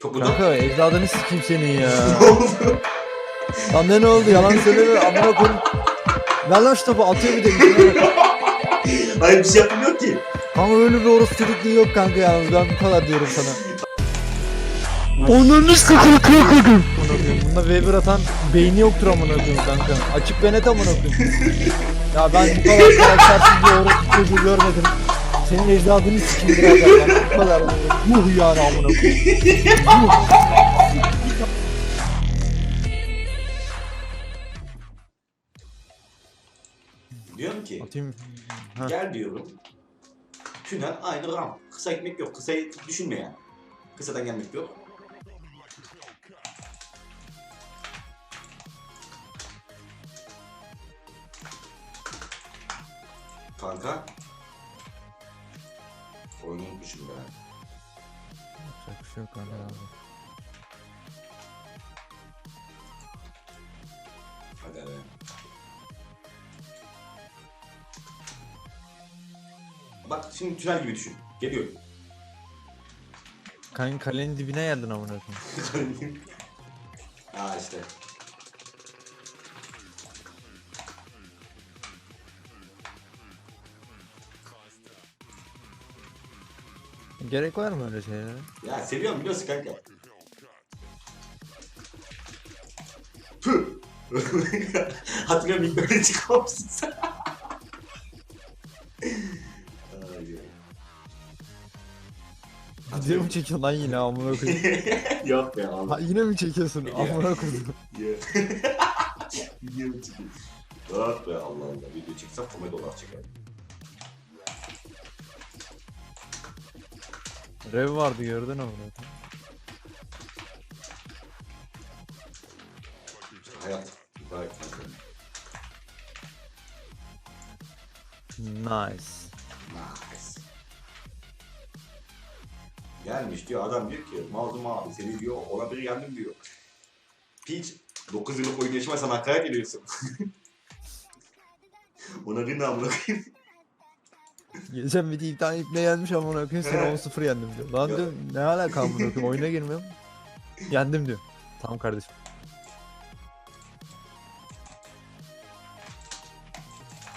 Topu da... Kanka ecdadını sikeyim senin ya. Ne oldu? Lan ne ne oldu yalan söyleme amına koyayım. Ver lan şu topu atıyor bir de. Hayır bir şey yapmıyor ki. Kanka öyle bir orospu çocukluğu yok kanka yalnız ben bu kadar diyorum sana. Onların sıkıntı koydum. Bunda Weber atan beyni yoktur amına koyayım kanka. Açık ve net amına koyayım. Ya ben bu kadar karaktersiz bir orospu çocuğu görmedim. Senin ecdadını sikeyim birader ben bu kadar yuh yani amına koyayım. Yuh. Diyorum ki Atayım. Ha. gel diyorum. Tünel aynı ram. Kısa gitmek yok. Kısayı düşünme yani. Kısadan gelmek yok. Kanka. Oyunu unutmuşum ben. Yapacak bir şey yok kanka abi. Hadi hadi. Bak şimdi tünel gibi düşün. Geliyor. Kanka kalenin dibine geldin amına koyayım. Aa işte. Gerek var mı öyle şeylere? Ya seviyorum biliyorsun kanka. Püh. Hatırlıyorum ilk böyle çıkmamışsın sen. Video mu çekiyorsun lan yine amına koyayım? Yok be ha, Allah. yine mi çekiyorsun amına koyayım? Video mu çıkıyor? Yok be Allah Allah. Video çeksem komedi olarak çekerim. Rev vardı gördün. İşte hayat. Gayet. Nice. Nice. Gelmiş diyor adam diyor ki Mazlum abi seni diyor ona biri yendim diyor. Peach 9 yıllık oyun yaşama sana hakaret ediyorsun. ona bir namına koyayım. Geçen bir tane iple gelmiş amına koyayım seni 10-0 yendim diyor. Lan Ya. diyorum ne alaka amına koyayım oyuna girmiyorum. Yendim diyor. Tamam kardeşim.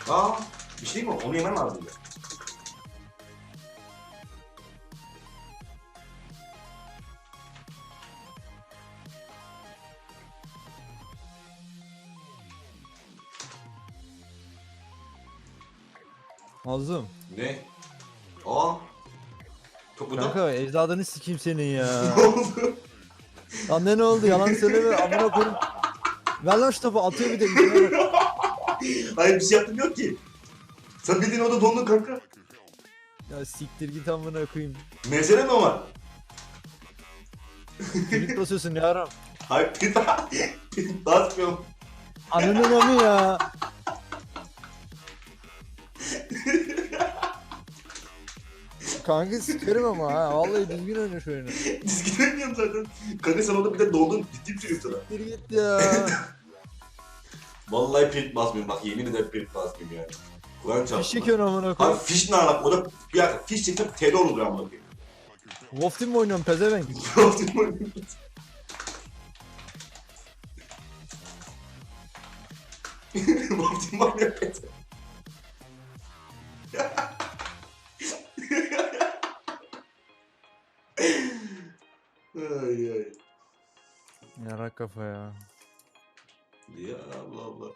Aa bir şey mi? Onu yemem lazım diyor. Mazlum. Ne? Aa. Topu da. Kanka ecdadını sikeyim senin ya. Ne oldu? Lan ne ne oldu yalan söyleme amına koyayım. Ver lan şu topu atıyor bir de. Hayır bir şey yaptım yok ki. Sen bildiğin orada dondun kanka. ya siktir git amına koyayım. Mesele ne var? Kilit basıyorsun ya aram. Hayır bir daha. Basmıyorum. Ananın amı ya. Kanka sikerim ama ha. Vallahi düzgün oyna şu oyunu. Dizgin oynuyorum zaten. Kanka sen orada bir de dondun. Ciddi bir şey sana. Siktir git ya. Vallahi print basmıyorum bak yemin ederim print basmıyorum yani. Kur'an çarptı. Fiş çekiyorsun amına Abi koyayım. fiş ne alak? Orada bir dakika fiş çektim TD olur amına koyayım. Wolf Team mi oynuyorsun pezevenk? Vaktim var ya pet. Kafa ya. Ya Allah Allah.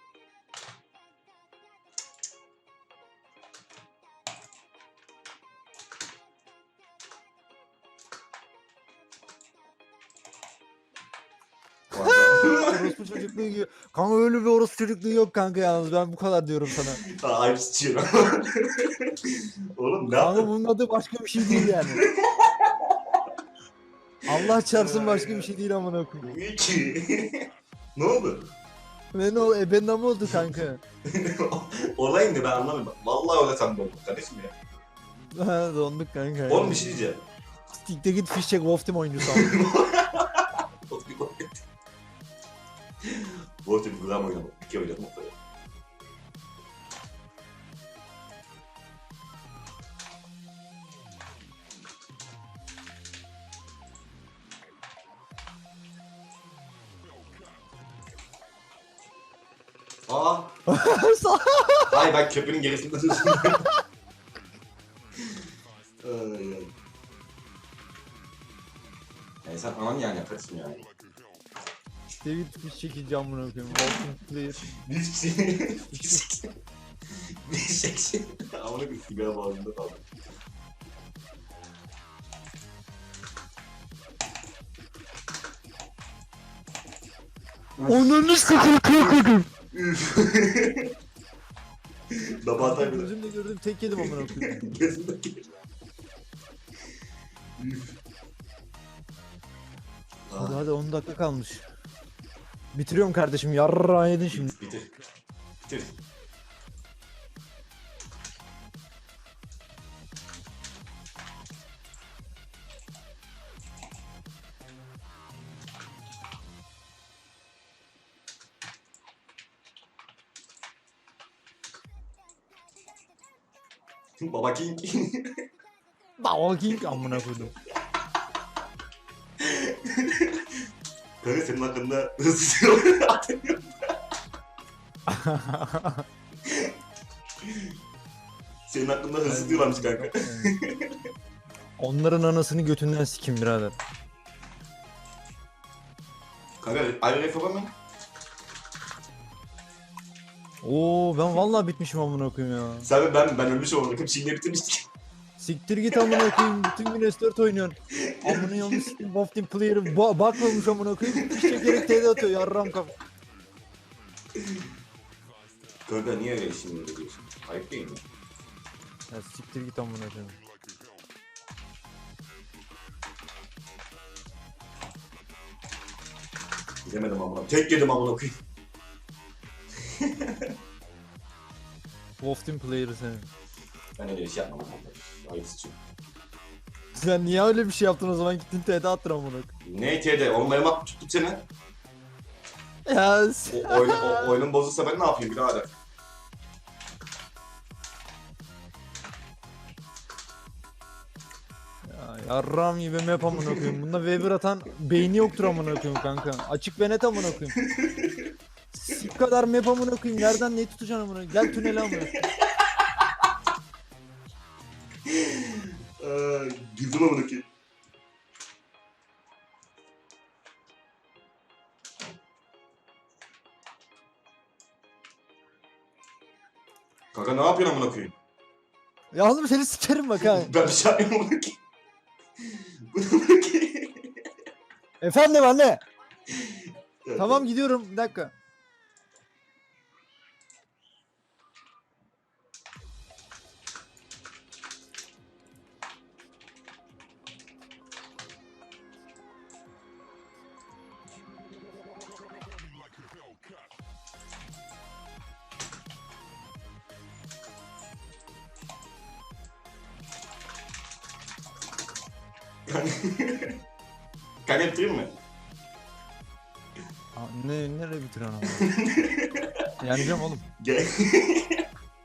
orospu çocukluğu gibi. Kanka öyle bir orospu çocukluğu yok kanka yalnız ben bu kadar diyorum sana. Sıçıyorum. Oğlum ne Kanka yaptın? bunun adı başka bir şey değil yani. Allah çarpsın başka bir şey değil amına koyayım. Ki. ne oldu? Ve ne oldu? Ebenin amı oldu kanka. Olay ne ben anlamadım. Vallahi öyle sen dondun kardeşim ya. Ha, Donduk kanka. Oğlum bir şey diyeceğim. Siktir git fiş çek Wolf Team oyuncusu al. Bu arada bir gram oynadım. Bir Aa. Ay ben köprünün gerisinde ay. Yani sen anan yani yaparsın yani. David Fish çekeceğim amına koyayım. Walking player. Bir şey... Bir şey... Amına bir sigara bağında kaldım. Onunu sıkır kırkırım. Üf. Baba atar bir de. Gözümle gördüm tek yedim amına koyayım. Gözündeki. Üf. Hadi Ah, hadi 10 dakika kalmış. Bitiriyorum kardeşim yarra yedin şimdi. Bitir. Bitir. Baba King. Walking amına koydum. Kanka senin hakkında hızlı atamıyorum. Senin hakkında hızlı diyorlarmış kanka. Onların anasını götünden sikim birader. Kanka ayrı ref yapamam. Oo ben vallahi bitmişim amına koyayım ya. Sen ben ben ölmüş oldum. Şimdi bitirmiştik. Siktir git amına koyayım. Bütün gün S4 oynuyorsun. Amına sikim Wolf Team player'ı ba bakmamış amına koyayım. Fiş çekerek TD atıyor yarram kaf. Kanka niye öyle şimdi diyorsun? Ayıp değil mi? Ya siktir git amına koyayım. Gidemedim amına. Tek yedim amına koyayım. Wolf Team player'ı senin. Ben öyle bir şey yapmam. Ayıp sıçıyor. Sen niye öyle bir şey yaptın o zaman gittin TD attın amına. Ne TD? Oğlum benim aklım tuttuk seni. Ya O, oyun, o, oyunun bozulsa ben ne yapayım birader? Ya yarram gibi map amına koyayım. Bunda V1 atan beyni yoktur amına koyayım kanka. Açık ve net amına koyayım. Sik kadar map amına koyayım. Nereden neyi tutacaksın amına koyayım? Gel tünele amına koyayım. Eee girdim amına koyayım. Kanka ne yapıyorsun amına koyayım? Ya oğlum seni sikerim bak ha. Ben bir şey yapmıyorum amına koyayım. Bu ne amına koyayım? Efendim anne. Tamam gidiyorum. Bir dakika. Kanka bitireyim mi? Aa, ne nereye bitiriyorsun ama? Yeneceğim oğlum. Gel.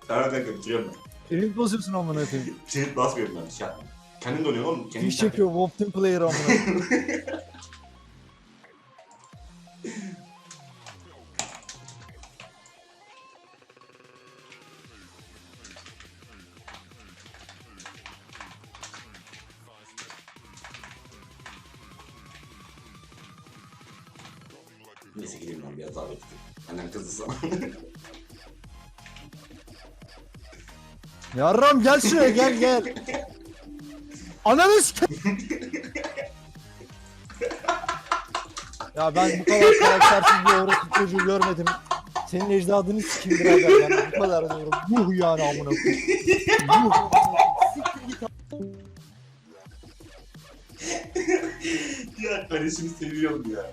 tamam kanka bitiriyorum ben. Elini bozuyorsun amına koyayım. Seni basmıyorum ben. Şey yapma. Kendin dönüyorsun oğlum. Kendin Fiş çekiyor Wolf Team player amına Neyse gideyim ben biraz daha bekleyeyim. Annem kızdı sana. Yarram gel şuraya gel gel. Ananı sike- Ya ben bu kadar karaktersiz bir orospu çocuğu görmedim. Senin ecdadını sikeyim birader ben bu kadar diyorum. Yuh yani amına koyayım. Yuh. Ya kardeşimi seviyorum ya.